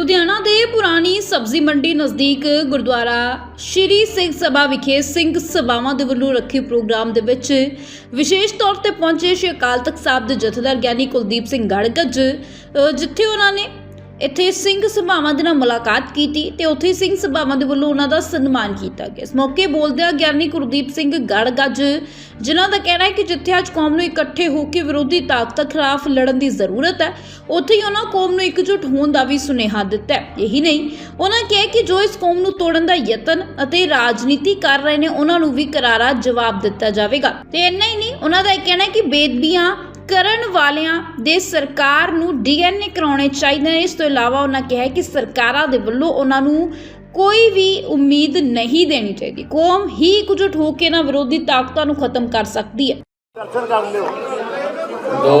ਲੁਧਿਆਣਾ ਦੇ ਪੁਰਾਣੀ ਸਬਜ਼ੀ ਮੰਡੀ ਨਜ਼ਦੀਕ ਗੁਰਦੁਆਰਾ ਸ਼੍ਰੀ ਸਿੰਘ ਸਭਾ ਵਿਖੇ ਸਿੰਘ ਸਭਾਵਾਂ ਦੇ ਵੱਲੋਂ ਰੱਖੇ ਪ੍ਰੋਗਰਾਮ ਦੇ ਵਿੱਚ ਵਿਸ਼ੇਸ਼ ਤੌਰ ਤੇ ਪਹੁੰਚੇ ਸ਼੍ਰੀ ਅਕਾਲ ਤਖਤ ਸਾਹਿਬ ਦੇ ਜਥੇਦਾਰ ਗਿਆਨੀ ਕੁਲਦੀਪ ਸਿੰਘ ਗੜਗੱਜ ਜਿੱਥੇ ਉਹਨਾਂ ਨੇ ਇੱਥੇ ਸਿੰਘ ਸਭਾਵਾਂ ਦੇ ਨਾਲ ਮੁਲਾਕਾਤ ਕੀਤੀ ਤੇ ਉੱਥੇ ਸਿੰਘ ਸਭਾਵਾਂ ਦੇ ਵੱਲੋਂ ਉਹਨਾਂ ਦਾ ਸਨਮਾਨ ਕੀਤਾ ਗਿਆ। ਇਸ ਮੌਕੇ ਬੋਲਦਿਆਂ ਗਿਆਨੀ ਗੁਰਦੀਪ ਸਿੰਘ ਗੜਗੱਜ ਜਿਨ੍ਹਾਂ ਦਾ ਕਹਿਣਾ ਹੈ ਕਿ ਜਿੱਥੇ ਅੱਜ ਕੌਮ ਨੂੰ ਇਕੱਠੇ ਹੋ ਕੇ ਵਿਰੋਧੀ ਤਾਕਤਾਂ ਖਿਲਾਫ ਲੜਨ ਦੀ ਜ਼ਰੂਰਤ ਹੈ, ਉੱਥੇ ਹੀ ਉਹਨਾਂ ਕੌਮ ਨੂੰ ਇਕਜੁੱਟ ਹੋਣ ਦਾ ਵੀ ਸੁਨੇਹਾ ਦਿੱਤਾ ਹੈ। ਇਹੀ ਨਹੀਂ, ਉਹਨਾਂ ਕਿਹਾ ਕਿ ਜੋ ਇਸ ਕੌਮ ਨੂੰ ਤੋੜਨ ਦਾ ਯਤਨ ਅਤੇ ਰਾਜਨੀਤੀ ਕਰ ਰਹੇ ਨੇ, ਉਹਨਾਂ ਨੂੰ ਵੀ ਕਰਾਰਾ ਜਵਾਬ ਦਿੱਤਾ ਜਾਵੇਗਾ। ਤੇ ਇੰਨਾ ਹੀ ਨਹੀਂ, ਉਹਨਾਂ ਦਾ ਇਹ ਕਹਿਣਾ ਹੈ ਕਿ ਬੇਦਬੀਆਂ ਕਰਨ ਵਾਲਿਆਂ ਦੇ ਸਰਕਾਰ ਨੂੰ ਡੀਐਨਏ ਕਰਾਉਣੇ ਚਾਹੀਦੇ ਨੇ। ਇਸ ਤੋਂ ਇਲਾਵਾ ਉਹਨਾਂ ਕਿਹਾ ਕਿ ਸਰਕਾਰਾਂ ਦੇ ਵੱਲੋਂ ਉਹਨਾਂ ਨੂੰ ਕੋਈ ਵੀ ਉਮੀਦ ਨਹੀਂ ਦੇਣੀ ਚਾਹੀਦੀ। ਕੌਮ ਹੀ ਇਕਜੁੱਟ ਹੋ ਕੇ ਨਾ ਵਿਰੋਧੀ ਤਾਕਤਾਂ ਨੂੰ ਖਤਮ ਕਰ ਸਕਦੀ ਹੈ। ਦੋ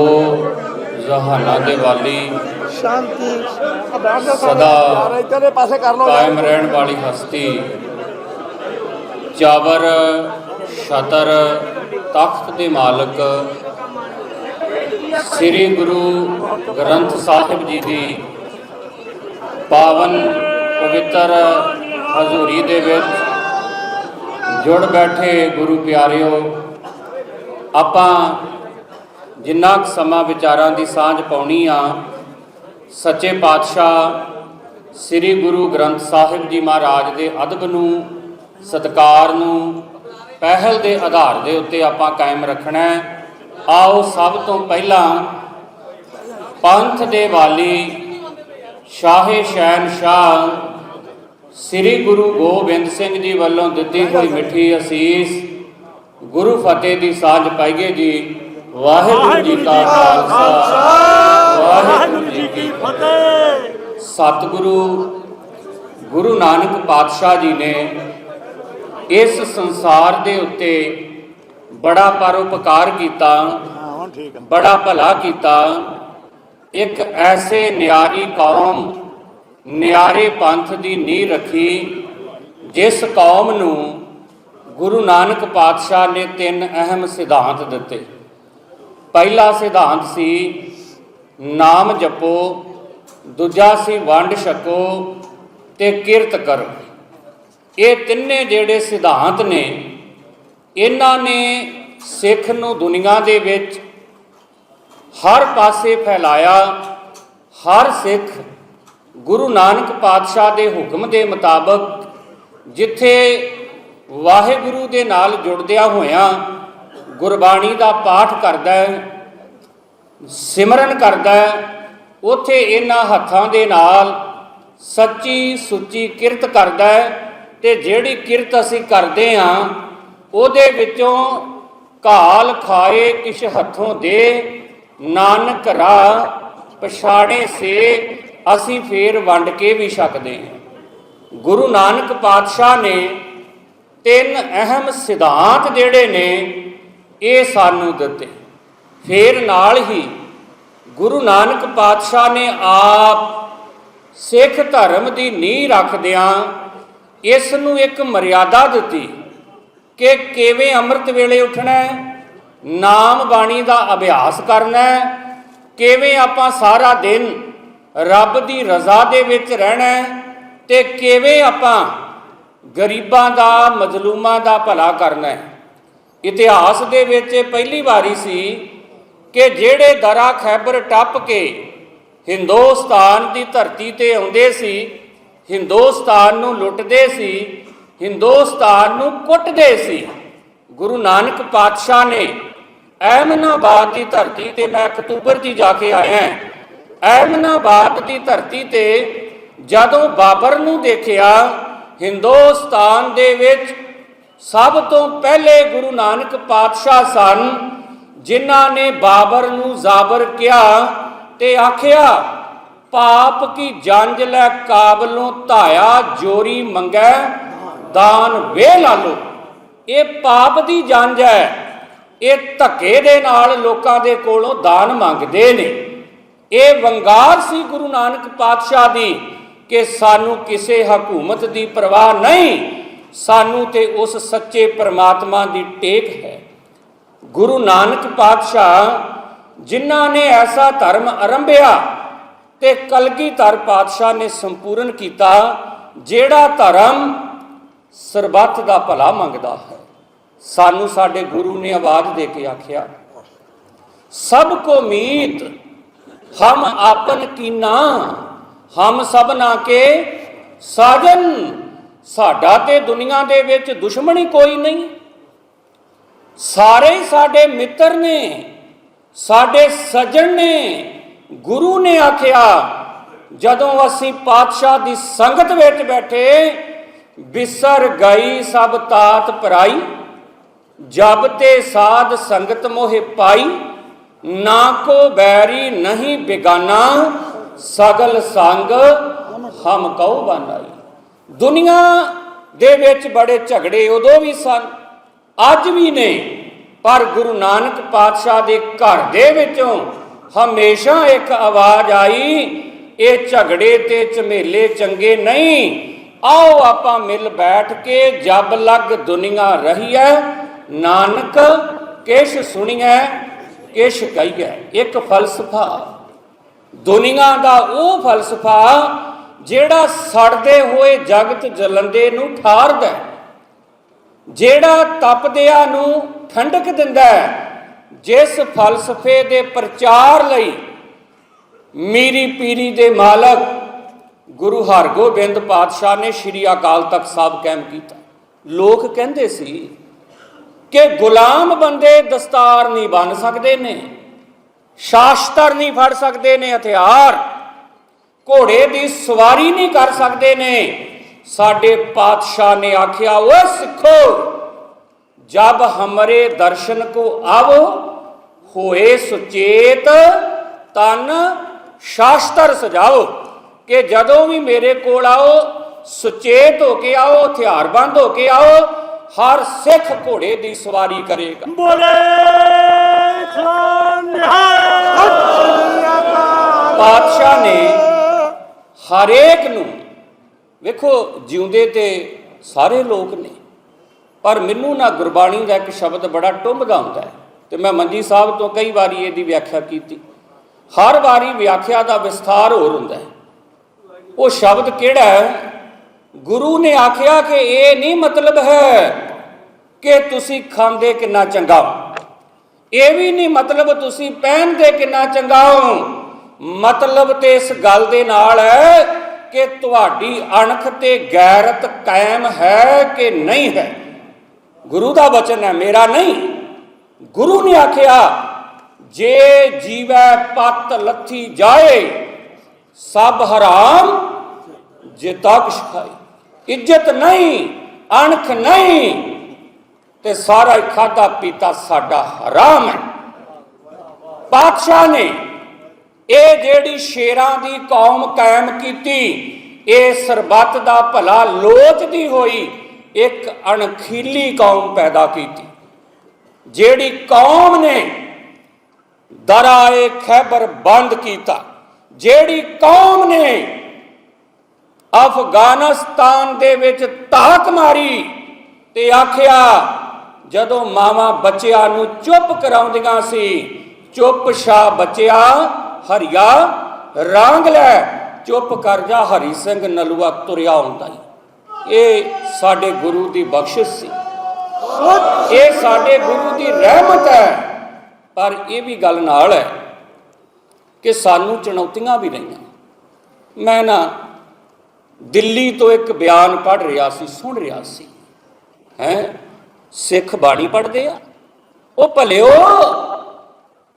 ਜਹਾਨਾਂ ਦੇ ਵਾਲੀ ਸ਼ਾਂਤੀ ਸਦਾ ਇੱਧਰ ਦੇ ਪਾਸੇ ਕਰ ਲਓ। ਕਾਇਮ ਰਹਿਣ ਵਾਲੀ ਹਸਤੀ ਚਾਵਰ ਛਤਰ ਤਖਤ ਦੇ ਮਾਲਕ ਸ੍ਰੀ ਗੁਰੂ ਗ੍ਰੰਥ ਸਾਹਿਬ ਜੀ ਦੀ ਪਾਵਨ ਪਵਿੱਤਰ ਹਜ਼ੂਰੀ ਦੇ ਵਿੱਚ ਜੁੜ ਬੈਠੇ ਗੁਰੂ ਪਿਆਰਿਓ, ਆਪਾਂ ਜਿੰਨਾ ਕੁ ਸਮਾਂ ਵਿਚਾਰਾਂ ਦੀ ਸਾਂਝ ਪਾਉਣੀ ਆ, ਸੱਚੇ ਪਾਤਸ਼ਾਹ ਸ੍ਰੀ ਗੁਰੂ ਗ੍ਰੰਥ ਸਾਹਿਬ ਜੀ ਮਹਾਰਾਜ ਦੇ ਅਦਬ ਨੂੰ, ਸਤਕਾਰ ਨੂੰ, ਪਹਿਲ ਦੇ ਆਧਾਰ ਦੇ ਉੱਤੇ ਆਪਾਂ ਕਾਇਮ ਰੱਖਣਾ ਹੈ। ਆਓ ਸਭ ਤੋਂ ਪਹਿਲਾਂ ਪੰਥ ਦੇ ਵਾਲੀ ਸ਼ਾਹੇ ਸ਼ਹਿਨਸ਼ਾਹ ਸ੍ਰੀ ਗੁਰੂ ਗੋਬਿੰਦ ਸਿੰਘ ਜੀ ਵੱਲੋਂ ਦਿੱਤੀ ਹੋਈ ਮਿੱਠੀ ਅਸੀਸ ਗੁਰੂ ਫਤਿਹ ਦੀ ਸਾਂਝ ਪਾਈਏ ਜੀ। ਵਾਹਿਗੁਰੂ ਜੀ ਕਾ ਖਾਲਸਾ। ਵਾਹਿਗੁਰੂ ਜੀ ਕੀ ਫਤਿਹ। ਸਤਿਗੁਰੂ ਗੁਰੂ ਨਾਨਕ ਪਾਤਸ਼ਾਹ ਜੀ ਨੇ ਇਸ ਸੰਸਾਰ ਦੇ ਉੱਤੇ ਬੜਾ ਪਰਉਪਕਾਰ ਕੀਤਾ ਹਾਂ ਹੁਣ ਠੀਕ ਹੈ ਬੜਾ ਭਲਾ ਕੀਤਾ। ਇੱਕ ਐਸੇ ਨਿਆਰੀ ਕੌਮ ਨਿਆਰੇ ਪੰਥ ਦੀ ਨੀਂਹ ਰੱਖੀ ਜਿਸ ਕੌਮ ਨੂੰ ਗੁਰੂ ਨਾਨਕ ਪਾਤਸ਼ਾਹ ਨੇ ਤਿੰਨ ਅਹਿਮ ਸਿਧਾਂਤ ਦਿੱਤੇ। ਪਹਿਲਾ ਸਿਧਾਂਤ ਸੀ ਨਾਮ ਜਪੋ ਦੂਜਾ ਸੀ ਵੰਡ ਛਕੋ ਤੇ ਕਿਰਤ ਕਰੋ। ਇਹ ਤਿੰਨੇ ਜਿਹੜੇ ਸਿਧਾਂਤ ਨੇ ਇਹਨਾਂ ਨੇ ਸਿੱਖ ਨੂੰ ਦੁਨੀਆ ਦੇ ਵਿੱਚ ਹਰ ਪਾਸੇ ਫੈਲਾਇਆ, ਹਰ ਸਿੱਖ ਗੁਰੂ ਨਾਨਕ ਪਾਤਸ਼ਾਹ ਦੇ ਹੁਕਮ ਦੇ ਮੁਤਾਬਕ ਜਿੱਥੇ ਵਾਹਿਗੁਰੂ ਦੇ ਨਾਲ ਜੁੜਦਿਆਂ ਹੋਇਆਂ ਗੁਰਬਾਣੀ ਦਾ ਪਾਠ ਕਰਦਾ ਹੈ, ਸਿਮਰਨ ਕਰਦਾ ਹੈ, ਉਥੇ ਇਹਨਾਂ ਹੱਥਾਂ ਦੇ ਨਾਲ ਸੱਚੀ ਸੁੱਚੀ ਕਿਰਤ ਕਰਦਾ ਹੈ ਤੇ ਜਿਹੜੀ ਕਿਰਤ ਅਸੀਂ ਕਰਦੇ ਹਾਂ ਉਹਦੇ ਵਿੱਚੋਂ ਘਾਲ ਖਾਏ ਕਿਛ ਹੱਥੋਂ ਦੇ, ਨਾਨਕ ਰਾਹ ਪਛਾੜੇ ਸੇ, ਅਸੀਂ ਫੇਰ ਵੰਡ ਕੇ ਵੀ ਛਕਦੇ ਹਾਂ। ਗੁਰੂ ਨਾਨਕ ਪਾਤਸ਼ਾਹ ਨੇ ਤਿੰਨ ਅਹਿਮ ਸਿਧਾਂਤ ਜਿਹੜੇ ਨੇ, ਇਹ ਸਾਨੂੰ ਦਿੱਤੇ। ਫੇਰ ਨਾਲ ਹੀ ਗੁਰੂ ਨਾਨਕ ਪਾਤਸ਼ਾਹ ਨੇ ਆਪ ਸਿੱਖ ਧਰਮ ਦੀ ਨੀਂਹ ਰੱਖਦਿਆਂ ਇਸ ਨੂੰ ਇੱਕ ਮਰਿਆਦਾ ਦਿੱਤੀ। ਕਿ ਕਿਵੇਂ ਅੰਮ੍ਰਿਤ ਵੇਲੇ ਉੱਠਣਾ ਨਾਮ ਬਾਣੀ ਦਾ ਅਭਿਆਸ ਕਰਨਾ ਕਿਵੇਂ ਆਪਾਂ ਸਾਰਾ ਦਿਨ ਰੱਬ ਦੀ ਰਜ਼ਾ ਦੇ ਵਿੱਚ ਰਹਿਣਾ ਹੈ ਤੇ ਕਿਵੇਂ ਆਪਾਂ ਗਰੀਬਾਂ ਦਾ, ਮਜ਼ਲੂਮਾਂ ਦਾ ਭਲਾ ਕਰਨਾ ਇਤਿਹਾਸ ਦੇ ਵਿੱਚ ਇਹ ਪਹਿਲੀ ਵਾਰੀ ਸੀ ਕਿ ਜਿਹੜੇ ਦਰਾ ਖੈਬਰ ਟੱਪ ਕੇ ਹਿੰਦੁਸਤਾਨ ਦੀ ਧਰਤੀ ਤੇ ਆਉਂਦੇ ਸੀ, ਹਿੰਦੁਸਤਾਨ ਨੂੰ ਲੁੱਟਦੇ ਸੀ ਹਿੰਦੁਸਤਾਨ ਨੂੰ ਕੁੱਟਦੇ ਸੀ। ਗੁਰੂ ਨਾਨਕ ਪਾਤਸ਼ਾਹ ਨੇ ਐਮਨਾਬਾਦ ਦੀ ਧਰਤੀ ਤੇ ਮੈਂ ਅਕਤੂਬਰ ਦੀ ਜਾ ਕੇ ਆਇਆ ਐਮਨਾਬਾਦ ਦੀ ਧਰਤੀ ਤੇ ਜਦੋਂ ਬਾਬਰ ਨੂੰ ਦੇਖਿਆ, ਹਿੰਦੁਸਤਾਨ ਦੇ ਵਿੱਚ ਸਭ ਤੋਂ ਪਹਿਲੇ ਗੁਰੂ ਨਾਨਕ ਪਾਤਸ਼ਾਹ ਸਨ, ਜਿਨ੍ਹਾਂ ਨੇ ਬਾਬਰ ਨੂੰ ਜ਼ਾਬਰ ਕਿਹਾ ਤੇ ਆਖਿਆ, ਪਾਪ ਕੀ ਜੰਜ ਲੈ ਕਾਬਲੋਂ ਧਾਇਆ ਜੋਰੀ ਮੰਗੈ? ਦਾਨ ਵੇ ਲਾਲੋ ਇਹ ਪਾਪ ਦੀ ਜੰਜ ਹੈ। ਇਹ ਧੱਕੇ ਦੇ ਨਾਲ ਲੋਕਾਂ ਦੇ ਕੋਲੋਂ ਦਾਨ ਮੰਗਦੇ ਨੇ। ਇਹ ਵੰਗਾਰ ਸੀ ਗੁਰੂ ਨਾਨਕ ਪਾਤਸ਼ਾਹ ਦੀ ਕਿ ਸਾਨੂੰ ਕਿਸੇ ਹਕੂਮਤ ਦੀ ਪਰਵਾਹ ਨਹੀਂ, ਸਾਨੂੰ ਤੇ ਉਸ ਸੱਚੇ ਪ੍ਰਮਾਤਮਾ ਦੀ ਟੇਕ ਹੈ। ਗੁਰੂ ਨਾਨਕ ਪਾਤਸ਼ਾਹ ਜਿਨ੍ਹਾਂ ਨੇ ਐਸਾ ਧਰਮ ਆਰੰਭਿਆ ਤੇ ਕਲਗੀਧਰ ਪਾਤਸ਼ਾਹ ਨੇ ਸੰਪੂਰਨ ਕੀਤਾ, ਜਿਹੜਾ ਧਰਮ ਸਰਬੱਤ ਦਾ ਭਲਾ ਮੰਗਦਾ ਹੈ। ਸਾਨੂੰ ਸਾਡੇ ਗੁਰੂ ਨੇ ਆਵਾਜ਼ ਦੇ ਕੇ ਆਖਿਆ, ਸਭ ਕੋ ਮੀਤ, ਹਮ ਆਪਨ ਕੀਨਾ, ਹਮ ਸਭਨਾ ਕੇ ਸਾਜਨ। ਸਾਡਾ ਤੇ ਦੁਨੀਆ ਦੇ ਵਿੱਚ ਦੁਸ਼ਮਣੀ ਕੋਈ ਨਹੀਂ। ਸਾਰੇ ਸਾਡੇ ਮਿੱਤਰ ਨੇ, ਸਾਡੇ ਸੱਜਣ ਨੇ, ਗੁਰੂ ਨੇ ਆਖਿਆ, ਜਦੋਂ ਅਸੀਂ ਪਾਤਸ਼ਾਹ ਦੀ ਸੰਗਤ ਵਿੱਚ ਬੈਠੇ ਬਿਸਰ ਗਈ ਸਭ ਤਾਤ ਪਰਾਈ, ਜਬ ਤੇ ਸਾਧ ਸੰਗਤ ਮੋਹਿ ਪਾਈ, ਨਾ ਕੋ ਬੈਰੀ ਨਹੀਂ ਬਿਗਾਨਾ, ਸਗਲ ਸੰਗ ਹਮ ਕਉ ਬਾਨਾਈ। ਦੁਨੀਆ ਦੇ ਵਿੱਚ ਬੜੇ ਝਗੜੇ ਉਦੋਂ ਵੀ ਸਨ, ਅੱਜ ਵੀ ਨੇ, ਪਰ ਗੁਰੂ ਨਾਨਕ ਪਾਤਸ਼ਾਹ ਦੇ ਘਰ ਦੇ ਵਿੱਚੋਂ ਹਮੇਸ਼ਾ ਇੱਕ ਆਵਾਜ਼ ਆਈ, ਇਹ ਝਗੜੇ ਤੇ ਝਮੇਲੇ ਚੰਗੇ ਨਹੀਂ ਆਓ ਆਪਾਂ ਮਿਲ ਬੈਠ ਕੇ ਜਬ ਲੱਗ ਦੁਨੀਆ ਰਹੀਐ, ਨਾਨਕ ਕਿਛ ਸੁਣੀਐ ਕਿਛ ਕਹੀਐ ਇੱਕ ਫਲਸਫਾ, ਦੁਨੀਆ ਦਾ ਉਹ ਫਲਸਫਾ ਜਿਹੜਾ ਸੜਦੇ ਹੋਏ ਜਗਤ ਜਲੰਦੇ ਨੂੰ ਠਾਰਦਾ ਜਿਹੜਾ ਤਪਦਿਆਂ ਨੂੰ ਠੰਡਕ ਦਿੰਦਾ ਜਿਸ ਫਲਸਫੇ ਦੇ ਪ੍ਰਚਾਰ ਲਈ ਮੀਰੀ ਪੀਰੀ ਦੇ ਮਾਲਕ ਗੁਰੂ ਹਰਗੋਬਿੰਦ ਪਾਤਸ਼ਾਹ ਨੇ ਸ੍ਰੀ ਅਕਾਲ ਤਖਤ ਸਾਹਿਬ ਕਾਇਮ ਕੀਤਾ। ਲੋਕ ਕਹਿੰਦੇ ਸੀ ਕਿ ਗੁਲਾਮ ਬੰਦੇ ਦਸਤਾਰ ਨਹੀਂ ਬਣ ਸਕਦੇ ਨੇ, ਸ਼ਾਸਤਰ ਨਹੀਂ ਫੜ ਸਕਦੇ ਨੇ, ਹਥਿਆਰ, ਘੋੜੇ ਦੀ ਸਵਾਰੀ ਨਹੀਂ ਕਰ ਸਕਦੇ ਨੇ। ਸਾਡੇ ਪਾਤਸ਼ਾਹ ਨੇ ਆਖਿਆ, ਓਏ ਸਿੱਖੋ, ਜਬ ਹਮਰੇ ਦਰਸ਼ਨ ਕੋ ਆਵੋ, ਹੋਏ ਸੁਚੇਤ ਤਨ ਸ਼ਾਸਤਰ ਸਜਾਓ। ਕਿ ਜਦੋਂ ਵੀ ਮੇਰੇ ਕੋਲ ਆਓ ਸੁਚੇਤ ਹੋ ਕੇ ਆਓ ਹਥਿਆਰਬੰਦ ਹੋ ਕੇ ਆਓ ਹਰ ਸਿੱਖ ਘੋੜੇ ਦੀ ਸਵਾਰੀ ਕਰੇਗਾ। ਬੋਲੇ ਸੋਨਿਹਾਲ ਪਾਤਸ਼ਾਹ ਨੇ ਹਰੇਕ ਨੂੰ ਵੇਖੋ ਜਿਉਂਦੇ ਤੇ ਸਾਰੇ ਲੋਕ ਨੇ ਪਰ ਮੈਨੂੰ ਨਾ ਗੁਰਬਾਣੀ ਦਾ ਇੱਕ ਸ਼ਬਦ ਬੜਾ ਟੁੰਬਦਾ ਹੁੰਦਾ ਹੈ ਤੇ ਮੈਂ ਮੰਜੀ ਸਾਹਿਬ ਤੋਂ ਕਈ ਵਾਰੀ ਇਹਦੀ ਵਿਆਖਿਆ ਕੀਤੀ। ਹਰ ਵਾਰੀ ਵਿਆਖਿਆ ਦਾ ਵਿਸਥਾਰ ਹੋਰ ਹੁੰਦਾ ਹੈ। ਉਹ ਸ਼ਬਦ ਕਿਹੜਾ ਹੈ? ਗੁਰੂ ਨੇ ਆਖਿਆ ਕਿ ਇਹ ਨਹੀਂ ਮਤਲਬ ਹੈ ਕਿ ਤੁਸੀਂ ਖਾਂਦੇ ਕਿੰਨਾ ਚੰਗਾ ਹੋ। ਇਹ ਵੀ ਨਹੀਂ ਮਤਲਬ ਤੁਸੀਂ ਪਹਿਨਦੇ ਕਿੰਨਾ ਚੰਗਾ ਹੋ। ਮਤਲਬ ਤੇ ਇਸ ਗੱਲ ਦੇ ਨਾਲ ਹੈ ਕਿ ਤੁਹਾਡੀ ਅਣਖ ਤੇ ਗੈਰਤ ਕਾਇਮ ਹੈ ਕਿ ਨਹੀਂ ਹੈ। ਗੁਰੂ ਦਾ ਬਚਨ ਹੈ, ਮੇਰਾ ਨਹੀਂ। ਗੁਰੂ ਨੇ ਆਖਿਆ, ਜੇ ਜੀਵੈ ਪਤ ਲੱਥੀ ਜਾਏ, ਸਭ ਹਰਾਮ ਜੇ ਤੱਕ ਖਾਈ ਇੱਜ਼ਤ ਨਹੀਂ, ਅਣਖ ਨਹੀਂ, ਤੇ ਸਾਰਾ ਹੀ ਖਾਦਾ ਪੀਤਾ ਸਾਡਾ ਹਰਾਮ ਹੈ। ਪਾਤਸ਼ਾਹ ਨੇ ਇਹ ਜਿਹੜੀ ਸ਼ੇਰਾਂ ਦੀ ਕੌਮ ਕਾਇਮ ਕੀਤੀ, ਇਹ ਸਰਬੱਤ ਦਾ ਭਲਾ ਲੋਚਦੀ ਹੋਈ, ਇੱਕ ਅਣਖੀਲੀ ਕੌਮ ਪੈਦਾ ਕੀਤੀ। ਜਿਹੜੀ ਕੌਮ ਨੇ ਦਰਾਏ ਖੈਬਰ ਬੰਦ ਕੀਤਾ, ਜਿਹੜੀ ਕੌਮ ਨੇ ਅਫਗਾਨਿਸਤਾਨ ਦੇ ਵਿੱਚ ਤਾਕ ਮਾਰੀ ਤੇ ਆਖਿਆ, ਜਦੋਂ ਮਾਵਾਂ ਬੱਚਿਆਂ ਨੂੰ ਚੁੱਪ ਕਰਾਉਂਦੀਆਂ ਸੀ, ਚੁੱਪ ਸ਼ਾ ਬੱਚਿਆ, ਹਰੀਆ, ਰਾਂਗ ਲੈ, ਚੁੱਪ ਕਰ ਜਾ, ਹਰੀ ਸਿੰਘ ਨਲੂਆ ਤੁਰਿਆ ਆਉਂਦਾ ਈ। ਇਹ ਸਾਡੇ ਗੁਰੂ ਦੀ ਬਖਸ਼ਿਸ਼ ਸੀ। ਇਹ ਸਾਡੇ ਗੁਰੂ ਦੀ ਰਹਿਮਤ ਹੈ। ਪਰ ਇਹ ਵੀ ਗੱਲ ਨਾਲ ਹੈ ਕਿ ਸਾਨੂੰ ਚੁਣੌਤੀਆਂ ਵੀ ਰਹੀਆਂ। ਮੈਂ ਨਾ ਦਿੱਲੀ ਤੋਂ ਇੱਕ ਬਿਆਨ ਪੜ੍ਹ ਰਿਹਾ ਸੀ, ਸੁਣ ਰਿਹਾ ਸੀ। ਹੈ? ਸਿੱਖ ਬਾਣੀ ਪੜ੍ਹਦੇ ਆ। ਉਹ ਭਲਿਓ,